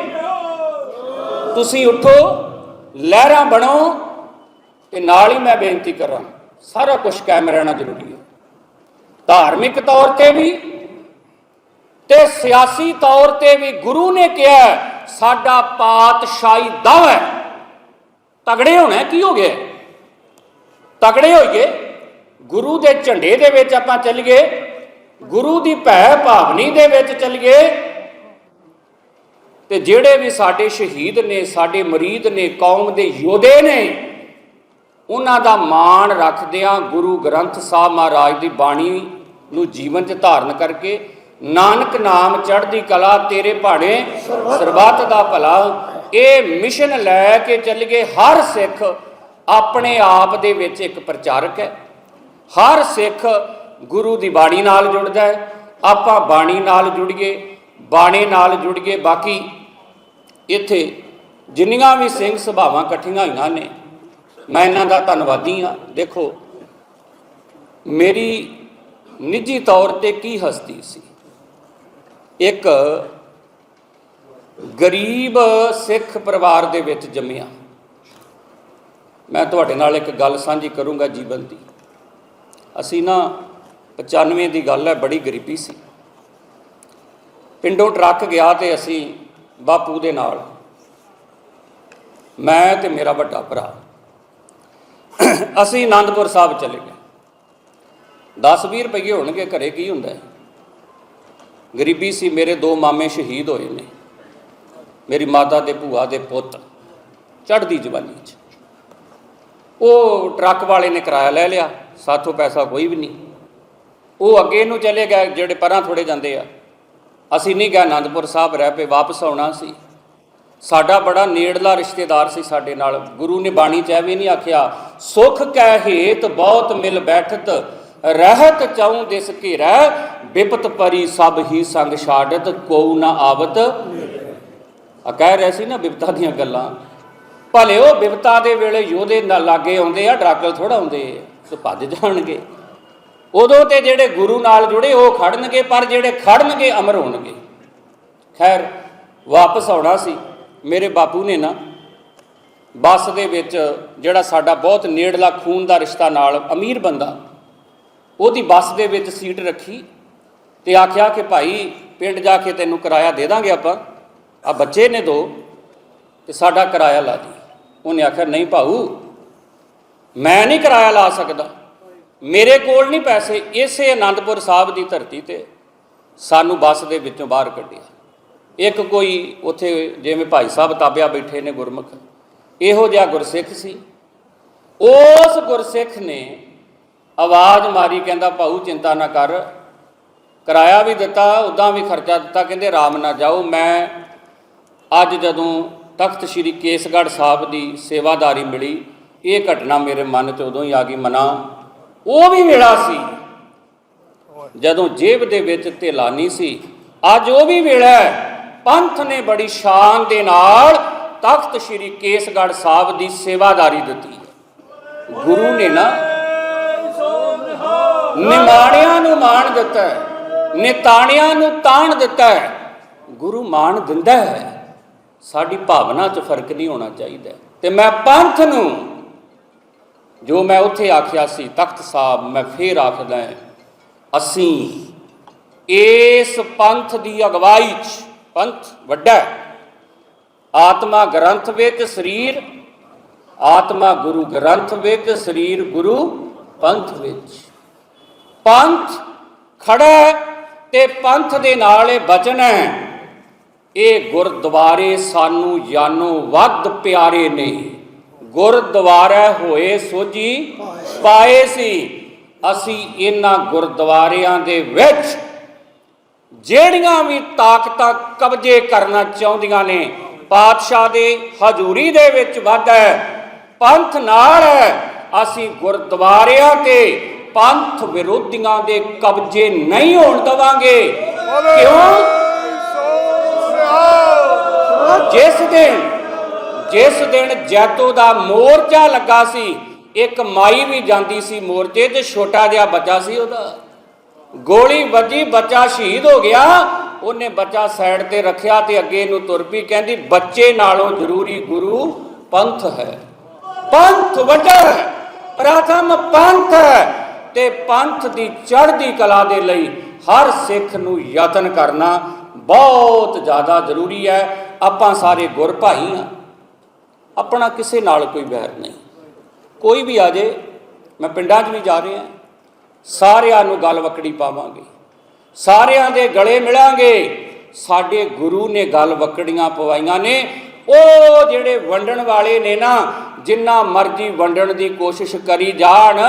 ਤੁਸੀਂ ਉੱਠੋ, ਲਹਿਰਾਂ ਬਣੋ ਤੇ ਨਾਲ ਹੀ ਮੈਂ ਬੇਨਤੀ ਕਰਾਂ, ਸਾਰਾ ਕੁਝ ਕਾਇਮ ਰਹਿਣਾ ਜ਼ਰੂਰੀ ਹੈ। ਧਾਰਮਿਕ ਤੌਰ ਤੇ ਵੀ ਤੇ ਸਿਆਸੀ ਤੌਰ ਤੇ ਵੀ ਗੁਰੂ ਨੇ ਕਿਹਾ ਸਾਡਾ ਪਾਤਸ਼ਾਹੀ ਦਾਵਾ ਹੈ। ਤਗੜੇ ਹੋਣਾ ਕੀ ਹੋ ਗਿਆ ਤਗੜੇ ਹੋਈਏ, ਗੁਰੂ ਦੇ ਝੰਡੇ ਦੇ ਵਿੱਚ ਆਪਾਂ ਚੱਲੀਏ, ਗੁਰੂ ਦੀ ਭੈ ਭਾਵਨੀ ਦੇ ਵਿੱਚ ਚੱਲੀਏ, ਤੇ ਜਿਹੜੇ ਵੀ ਸਾਡੇ ਸ਼ਹੀਦ ਨੇ, ਸਾਡੇ ਮਰੀਦ ਨੇ, ਕੌਮ ਦੇ ਯੋਧੇ ਨੇ, ਉਹਨਾਂ ਦਾ ਮਾਣ ਰੱਖਦਿਆਂ ਗੁਰੂ ਗ੍ਰੰਥ ਸਾਹਿਬ ਮਹਾਰਾਜ ਦੀ ਬਾਣੀ ਨੂੰ ਜੀਵਨ 'ਚ ਧਾਰਨ ਕਰਕੇ। ਨਾਨਕ ਨਾਮ ਚੜ੍ਹਦੀ ਕਲਾ ਤੇਰੇ ਭਾਣੇ, ਸਰਬੱਤ ਦਾ ਭਲਾ। ਇਹ ਮਿਸ਼ਨ ਲੈ ਕੇ ਚੱਲ ਗਏ ਹਰ ਸਿੱਖ ਆਪਣੇ ਆਪ ਦੇ ਵਿੱਚ ਇੱਕ ਪ੍ਰਚਾਰਕ ਹੈ। ਹਰ ਸਿੱਖ ਗੁਰੂ ਦੀ ਬਾਣੀ ਨਾਲ ਜੁੜਦਾ ਹੈ। ਆਪਾਂ ਬਾਣੀ ਨਾਲ ਜੁੜੀਏ, ਬਾਣੀ ਨਾਲ ਜੁੜੀਏ। ਬਾਕੀ ਇੱਥੇ ਜਿੰਨੀਆਂ ਵੀ ਸਿੰਘ ਸਭਾਵਾਂ ਇਕੱਠੀਆਂ ਹੋਈਆਂ ਨੇ, ਮੈਂ ਇਹਨਾਂ ਦਾ ਧੰਨਵਾਦੀ ਹਾਂ। ਦੇਖੋ, ਮੇਰੀ ਨਿੱਜੀ ਤੌਰ ਤੇ ਕੀ ਹਸਤੀ ਸੀ? ਇੱਕ ਗਰੀਬ ਸਿੱਖ ਪਰਿਵਾਰ ਦੇ ਵਿੱਚ ਜੰਮਿਆ। ਮੈਂ ਤੁਹਾਡੇ ਨਾਲ ਇੱਕ ਗੱਲ ਸਾਂਝੀ ਕਰੂੰਗਾ ਜੀਵਨ ਦੀ। ਅਸੀਂ ਨਾ 95 ਦੀ ਗੱਲ ਹੈ, ਬੜੀ ਗਰੀਬੀ ਸੀ। ਪਿੰਡੋਂ ਟਰੱਕ ਗਿਆ ਤੇ ਅਸੀਂ ਬਾਪੂ ਦੇ ਨਾਲ, ਮੈਂ ਤੇ ਮੇਰਾ ਵੱਡਾ ਭਰਾ। ਅਸੀਂ ਆਨੰਦਪੁਰ ਸਾਹਿਬ ਚਲੇ ਗਏ। 10-20 ਰੁਪਏ ਹੋਣਗੇ, ਘਰੇ ਕੀ ਹੁੰਦਾ ਹੈ? ਗਰੀਬੀ ਸੀ, ਮੇਰੇ ਦੋ ਮਾਮੇ ਸ਼ਹੀਦ ਹੋਏ ਨੇ। ਮੇਰੀ ਮਾਤਾ ਦੇ ਭੂਆ ਦੇ ਪੁੱਤ, ਚੜ੍ਹਦੀ ਜਵਾਨੀ 'ਚ। ਉਹ ਟਰੱਕ ਵਾਲੇ ਨੇ ਕਿਰਾਇਆ ਲੈ ਲਿਆ, ਸਾਥੋਂ ਪੈਸਾ ਕੋਈ ਵੀ ਨਹੀਂ। ਉਹ ਅੱਗੇ ਨੂੰ ਚਲੇ ਗਏ, ਜਿਹੜੇ ਪਰਾਂ ਥੋੜੇ ਜਾਂਦੇ ਆ। ਅਸੀਂ ਨਹੀਂ ਗਏ, ਆਨੰਦਪੁਰ ਸਾਹਿਬ ਰਹਿ ਪਏ, ਵਾਪਸ ਆਉਣਾ ਸੀ। ਸਾਡਾ ਬੜਾ ਨੇੜਲਾ ਰਿਸ਼ਤੇਦਾਰ ਸੀ ਸਾਡੇ ਨਾਲ। ਗੁਰੂ ਨੇ ਬਾਣੀ ਚ ਇਹ ਵੀ ਨਹੀਂ ਆਖਿਆ, ਸੁਖ ਕਹਿ ਹੇਤ, ਬਹੁਤ ਮਿਲ ਬੈਠਤ, ਰਹਿਤ ਚਾਉ ਦਿਸ ਘੇਰੈ, ਬਿਪਤ ਪਰੀ ਸਭ ਹੀ ਸੰਗ ਛਾੜਤ, ਕੋਉ ਨਾ ਆਵਤ। ਆ ਕਹਿ ਰਿਹਾ ਸੀ ਨਾ ਬਿਪਤਾ ਦੀਆਂ ਗੱਲਾਂ। ਭਲੇ ਉਹ ਬਿਪਤਾ ਦੇ ਵੇਲੇ ਯੋਧੇ ਨਾਲ ਲਾਗੇ ਆਉਂਦੇ ਆ ਡਰਾਕਲ ਥੋੜਾ ਆਉਂਦੇ ਤੇ ਭੱਜ ਜਾਣਗੇ। ਉਦੋਂ ਤੇ ਜਿਹੜੇ ਗੁਰੂ ਨਾਲ ਜੁੜੇ, ਉਹ ਖੜਨਗੇ, ਪਰ ਜਿਹੜੇ ਖੜਨਗੇ, ਅਮਰ ਹੋਣਗੇ। ਖੈਰ, ਵਾਪਸ ਆਉਣਾ ਸੀ। ਮੇਰੇ ਬਾਪੂ ਨੇ ਨਾ, ਬੱਸ ਦੇ ਵਿੱਚ ਜਿਹੜਾ ਸਾਡਾ ਬਹੁਤ ਨੇੜਲਾ ਖੂਨ ਦਾ ਰਿਸ਼ਤਾ ਨਾਲ ਅਮੀਰ ਬੰਦਾ, ਉਹਦੀ ਬੱਸ ਦੇ ਵਿੱਚ ਸੀਟ ਰੱਖੀ ਤੇ ਆਖਿਆ ਕਿ ਭਾਈ, ਪਿੰਡ ਜਾ ਕੇ ਤੈਨੂੰ ਕਿਰਾਇਆ ਦੇ ਦਾਂਗੇ ਆਪਾਂ। ਆ ਬੱਚੇ ਨੇ ਦੋ, ਤੇ ਸਾਡਾ ਕਿਰਾਇਆ ਲਾ ਦੀ। ਉਹਨੇ ਆਖਿਆ, ਨਹੀਂ ਭਾਊ, ਮੈਂ ਨਹੀਂ ਕਿਰਾਇਆ ਲਾ ਸਕਦਾ। ਮੇਰੇ ਕੋਲ ਨਹੀਂ ਪੈਸੇ। ਇਸੇ ਆਨੰਦਪੁਰ ਸਾਹਿਬ ਦੀ ਧਰਤੀ ਤੇ ਸਾਨੂੰ ਬੱਸ ਦੇ ਵਿੱਚੋਂ ਬਾਹਰ ਕੱਢਿਆ। ਇੱਕ ਕੋਈ ਉੱਥੇ ਜਿਵੇਂ ਭਾਈ ਸਾਹਿਬ ਤਾਬਿਆ ਬੈਠੇ ਨੇ ਗੁਰਮੁਖ, ਇਹੋ ਜਿਹਾ ਗੁਰਸਿੱਖ ਸੀ। ਉਸ ਗੁਰਸਿੱਖ ਨੇ ਆਵਾਜ਼ ਮਾਰੀ, ਕਹਿੰਦਾ, ਭਾਊ, ਚਿੰਤਾ ਨਾ ਕਰ। ਕਿਰਾਇਆ ਵੀ ਦਿੱਤਾ ਉਦਾਂ ਵੀ ਖਰਚਾ ਦਿੱਤਾ। ਕਹਿੰਦੇ ਆਰਾਮ ਨਾਲ ਜਾਓ। ਮੈਂ ਅੱਜ ਜਦੋਂ ਤਖਤ ਸ੍ਰੀ ਕੇਸਗੜ੍ਹ ਸਾਹਿਬ ਦੀ ਸੇਵਾਦਾਰੀ ਮਿਲੀ। ਇਹ ਘਟਨਾ ਮੇਰੇ ਮਨ 'ਚ ਉਦੋਂ ਹੀ ਆ ਗਈ, ਮਨਾ। ਉਹ ਵੀ ਵੇਲਾ ਸੀ। ਜਦੋਂ ਜੇਬ ਦੇ ਵਿੱਚ ਧੇਲਾ ਸੀ, ਅੱਜ ਉਹ ਵੀ ਵੇਲਾ ਹੈ। ਪੰਥ ਨੇ ਬੜੀ ਸ਼ਾਨ ਦੇ ਨਾਲ ਤਖਤ ਸ੍ਰੀ ਕੇਸਗੜ੍ਹ ਸਾਹਿਬ ਦੀ ਸੇਵਾਦਾਰੀ ਦਿੱਤੀ ਗੁਰੂ ਨੇ ਨਾ ਨਿਮਾਣਿਆਂ ਨੂੰ ਮਾਣ ਦਿੱਤਾ ਹੈ, ਨਿਤਾਣਿਆਂ ਨੂੰ ਤਾਣ ਦਿੱਤਾ ਹੈ। ਗੁਰੂ ਮਾਣ ਦਿੰਦਾ ਹੈ। ਸਾਡੀ ਭਾਵਨਾ 'ਚ ਫ਼ਰਕ ਨਹੀਂ ਹੋਣਾ ਚਾਹੀਦਾ। ਤੇ ਮੈਂ ਪੰਥ ਨੂੰ ਜੋ ਮੈਂ ਉੱਥੇ ਆਖਿਆ ਸੀ, ਤਖਤ ਸਾਹਿਬ, ਮੈਂ ਫੇਰ ਆਖਦਾ ਅਸੀਂ ਇਸ ਪੰਥ ਦੀ ਅਗਵਾਈ 'ਚ, ਪੰਥ ਵੱਡਾ ਆਤਮਾ ਗ੍ਰੰਥ ਵਿੱਚ ਸਰੀਰ, ਆਤਮਾ ਗੁਰੂ ਗ੍ਰੰਥ ਵਿੱਚ ਸਰੀਰ, ਗੁਰੂ ਪੰਥ ਵਿੱਚ। ਪੰਥ ਖੜਾ ਹੈ ਤੇ ਪੰਥ ਦੇ ਨਾਲ ਇਹ ਬਚਨ ਹੈ ਇਹ ਗੁਰਦੁਆਰੇ ਸਾਨੂੰ ਜਾਨੋਂ ਵੱਧ ਪਿਆਰੇ ਨੇ। ਗੁਰਦੁਆਰਾ ਹੋਏ ਸੋਜੀ ਪਾਏ ਸੀ। ਅਸੀਂ ਇਹਨਾਂ ਗੁਰਦੁਆਰਿਆਂ ਦੇ ਵਿੱਚ ਜਿਹੜੀਆਂ ਵੀ ਤਾਕਤਾਂ ਕਬਜ਼ੇ ਕਰਨਾ ਚਾਹੁੰਦੀਆਂ ਨੇ, ਪਾਤਸ਼ਾਹ ਦੇ, ਹਜ਼ੂਰੀ ਦੇ ਵਿੱਚ ਵੱਧ ਹੈ, ਪੰਥ ਨਾਲ ਹੈ, ਅਸੀਂ ਗੁਰਦੁਆਰਿਆਂ ਤੇ ਪੰਥ ਵਿਰੋਧੀਆਂ ਦੇ ਕਬਜ਼ੇ ਨਹੀਂ ਹੋਣ ਦਵਾਂਗੇ। ਕਿਉਂ? ਜਿਸ ਦਿਨ ਜਿਸ ਦਿਨ ਜੈਤੋ ਦਾ ਮੋਰਚਾ ਲੱਗਾ ਸੀ, ਇੱਕ ਮਾਈ ਵੀ ਜਾਂਦੀ ਸੀ ਮੋਰਚੇ ਤੇ ਛੋਟਾ ਜਿਹਾ ਬੱਚਾ ਸੀ ਉਹਦਾ। ਗੋਲੀ ਵੱਜੀ, ਬੱਚਾ ਸ਼ਹੀਦ ਹੋ ਗਿਆ। ਉਹਨੇ ਬੱਚਾ ਸਾਈਡ ਤੇ ਰੱਖਿਆ ਤੇ ਅੱਗੇ ਨੂੰ ਤੁਰ ਪਈ, ਕਹਿੰਦੀ, ਬੱਚੇ ਨਾਲੋਂ ਜ਼ਰੂਰੀ ਗੁਰੂ ਪੰਥ ਹੈ। ਪੰਥ ਵੱਡਾ ਹੈ, ਪ੍ਰਥਮ ਪੰਥ ਹੈ। ਤੇ ਪੰਥ ਦੀ ਚੜ੍ਹਦੀ ਕਲਾ ਦੇ ਲਈ ਹਰ ਸਿੱਖ ਨੂੰ ਯਤਨ ਕਰਨਾ ਬਹੁਤ ਜ਼ਿਆਦਾ ਜ਼ਰੂਰੀ ਹੈ। ਆਪਾਂ ਸਾਰੇ ਗੁਰ ਭਾਈ ਹਾਂ। ਆਪਣਾ ਕਿਸੇ ਨਾਲ ਕੋਈ ਵੈਰ ਨਹੀਂ। ਕੋਈ ਵੀ ਆ ਜੇ, ਮੈਂ ਪਿੰਡਾਂ 'ਚ ਵੀ ਜਾ ਰਿਹਾ, ਸਾਰਿਆਂ ਨੂੰ ਗੱਲ ਵਕੜੀ ਪਾਵਾਂਗੇ। ਸਾਰਿਆਂ ਦੇ ਗਲੇ ਮਿਲਾਂਗੇ। ਸਾਡੇ ਗੁਰੂ ਨੇ ਗੱਲ ਵਕੜੀਆਂ ਪਵਾਈਆਂ ਨੇ। ਉਹ ਜਿਹੜੇ ਵੰਡਣ ਵਾਲੇ ਨੇ ਨਾ, ਜਿੰਨਾ ਮਰਜ਼ੀ ਵੰਡਣ ਦੀ ਕੋਸ਼ਿਸ਼ ਕਰੀ ਜਾਣ,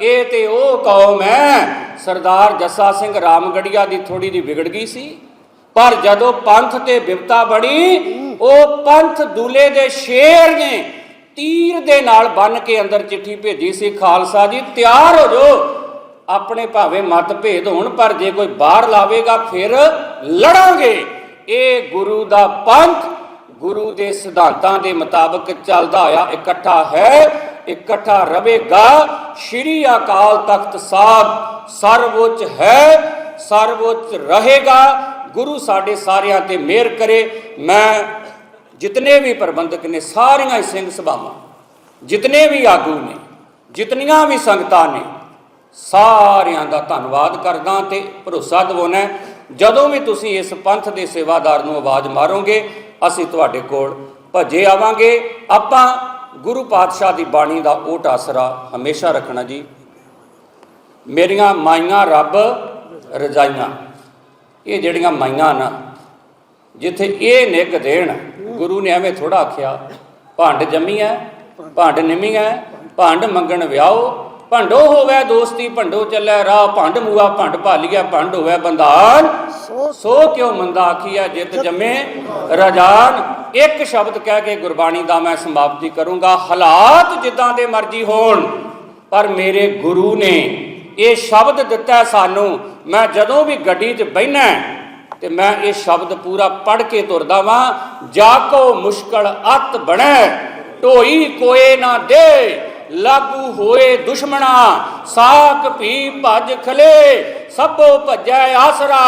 ਇਹ ਤੇ ਉਹ ਕੌਮ ਹੈ। ਸਰਦਾਰ ਜੱਸਾ ਸਿੰਘ ਰਾਮਗੜੀਆ ਦੀ ਥੋੜੀ ਦੀ ਵਿਗੜ ਗਈ ਸੀ। ਪਰ ਜਦੋਂ ਪੰਥ ਤੇ ਬਿਪਤਾ ਬਣੀ, ਉਹ ਪੰਥ ਦੂਲੇ ਦੇ ਸ਼ੇਰ ਨੇ ਤੀਰ ਦੇ ਨਾਲ ਬੰਨ ਕੇ ਅੰਦਰ ਚਿੱਠੀ ਭੇਜੀ ਸੀ, ਖਾਲਸਾ ਜੀ, ਤਿਆਰ ਹੋ ਜਾਓ। ਆਪਣੇ ਭਾਵੇਂ ਮਤਭੇਦ ਹੋਣ, ਪਰ ਜੇ ਕੋਈ ਬਾਹਰ ਲਾਵੇਗਾ, ਫਿਰ ਲੜਾਂਗੇ। ਇਹ ਗੁਰੂ ਦਾ ਪੰਥ, ਗੁਰੂ ਦੇ ਸਿਧਾਂਤਾਂ ਦੇ ਮੁਤਾਬਕ ਚੱਲਦਾ ਹੋਇਆ ਇਕੱਠਾ ਹੈ। ਇਕੱਠਾ ਰਵੇਗਾ ਸ਼੍ਰੀ ਅਕਾਲ ਤਖਤ ਸਾਹਿਬ ਸਰਵਉੱਚ ਹੈ, ਸਰਵਉੱਚ ਰਹੇਗਾ। ਗੁਰੂ ਸਾਡੇ ਸਾਰਿਆਂ ਤੇ ਮਿਹਰ ਕਰੇ, ਮੈਂ ਜਿਤਨੇ ਵੀ ਪ੍ਰਬੰਧਕ ਨੇ ਸਾਰੀਆਂ ਹੀ ਸਿੰਘ ਸਭਾਵਾਂ, ਜਿਤਨੇ ਵੀ ਆਗੂ ਨੇ, ਜਿਤਨੀਆਂ ਵੀ ਸੰਗਤਾਂ ਨੇ, ਸਾਰਿਆਂ ਦਾ ਧੰਨਵਾਦ ਕਰਦਾ ਤੇ ਭਰੋਸਾ ਦਿਵਾਉਣਾ ਜਦੋਂ ਵੀ ਤੁਸੀਂ ਇਸ ਪੰਥ ਦੇ ਸੇਵਾਦਾਰ ਨੂੰ ਆਵਾਜ਼ ਮਾਰੋਗੇ, ਅਸੀਂ ਤੁਹਾਡੇ ਕੋਲ ਭੱਜੇ ਆਵਾਂਗੇ। ਆਪਾਂ ਗੁਰੂ ਪਾਤਸ਼ਾਹ ਦੀ ਬਾਣੀ ਦਾ ਓਟ ਆਸਰਾ ਹਮੇਸ਼ਾ ਰੱਖਣਾ ਜੀ। ਮੇਰੀਆਂ ਮਾਈਆਂ ਰੱਬ ਰਜਾਈਆਂ। ਇਹ ਜਿਹੜੀਆਂ ਮਾਈਆਂ ਨਾ, ਜਿੱਥੇ ਇਹ ਨਿੱਘ ਦੇਣ, ਗੁਰੂ ਨੇ ਐਵੇਂ ਥੋੜਾ ਆਖਿਆ, ਭਾਂਡ ਜੰਮੀ ਐ, ਭਾਂਡ ਨਿਮੀ ਐ, ਭਾਂਡ ਮੰਗਣ ਵਿਆਹੋ, ਭੰਡੋ ਹੋਵੇ ਦੋਸਤੀ, ਭੰਡੋ ਚੱਲੇ ਰਾਹ, ਭੰਡ ਮੂਆ, ਭੰਡ ਭਾਲੀਆ ਭੰਡ ਹੋਵੇ ਬੰਧਾਨ। ਸੋ ਕਿਉ ਮੰਦਾ ਆਖੀਆ ਜਿਤ ਜੰਮੇ ਰਜਾਨ? ਇੱਕ ਸ਼ਬਦ ਕਹਿ ਕੇ ਗੁਰਬਾਣੀ ਦਾ ਮੈਂ ਸਮਾਪਤੀ ਕਰੂੰਗਾ, ਹਾਲਾਤ ਜਿੱਦਾਂ ਦੇ ਮਰਜ਼ੀ ਹੋਣ, ਪਰ ਮੇਰੇ ਗੁਰੂ ਨੇ ਇਹ ਸ਼ਬਦ ਦਿੱਤਾ ਹੈ ਸਾਨੂੰ, ਮੈਂ ਜਦੋਂ ਵੀ ਗੱਡੀ 'ਚ ਬਹਿਣਾ ਤੇ ਮੈਂ ਇਹ ਸ਼ਬਦ ਪੂਰਾ ਪੜ੍ਹ ਕੇ ਤੁਰਦਾ ਵਾਂ, ਜਾ ਕੋ ਮੁਸ਼ਕਲ ਅਤ ਬਣੈ, ਢੋਈ ਕੋਏ ਨਾ ਦੇ, ਲਾਗੂ ਹੋਏ ਦੁਸ਼ਮਣਾ, ਸਾਕ ਭੀ ਭਜ ਖਲੇ, ਸਭੋ ਭਜੈ ਆਸਰਾ,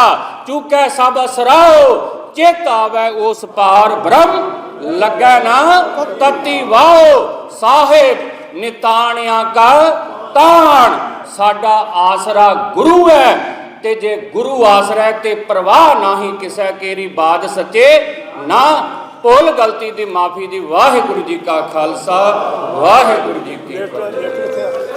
ਚੂਕੈ ਸਭ ਅਸਰਾਓ, ਚੇਤ ਆਵੈ ਉਸ ਪਾਰ ਬ੍ਰਹਮ, ਲੱਗੈ ਨਾ ਤਤੀ ਵਾਓ, ਸਾਹਿਬ ਨਿਤਾਣਿਆ ਕਾ ਤਾਣ ਸਾਡਾ ਆਸਰਾ ਗੁਰੂ ਹੈ ਤੇ ਜੇ ਗੁਰੂ ਆਸਰਾ ਤੇ ਪ੍ਰਵਾਹ ਨਾਹੀ ਕਿਸੈ ਕੇਰੀ ਬਾਦ ਸੱਚੇ ਨਾ। ਭੁੱਲ ਗਲਤੀ ਦੀ ਮਾਫੀ ਦੀ ਵਾਹਿਗੁਰੂ ਜੀ ਕਾ ਖਾਲਸਾ ਵਾਹਿਗੁਰੂ ਜੀ ਕੀ ਫਤਿਹ।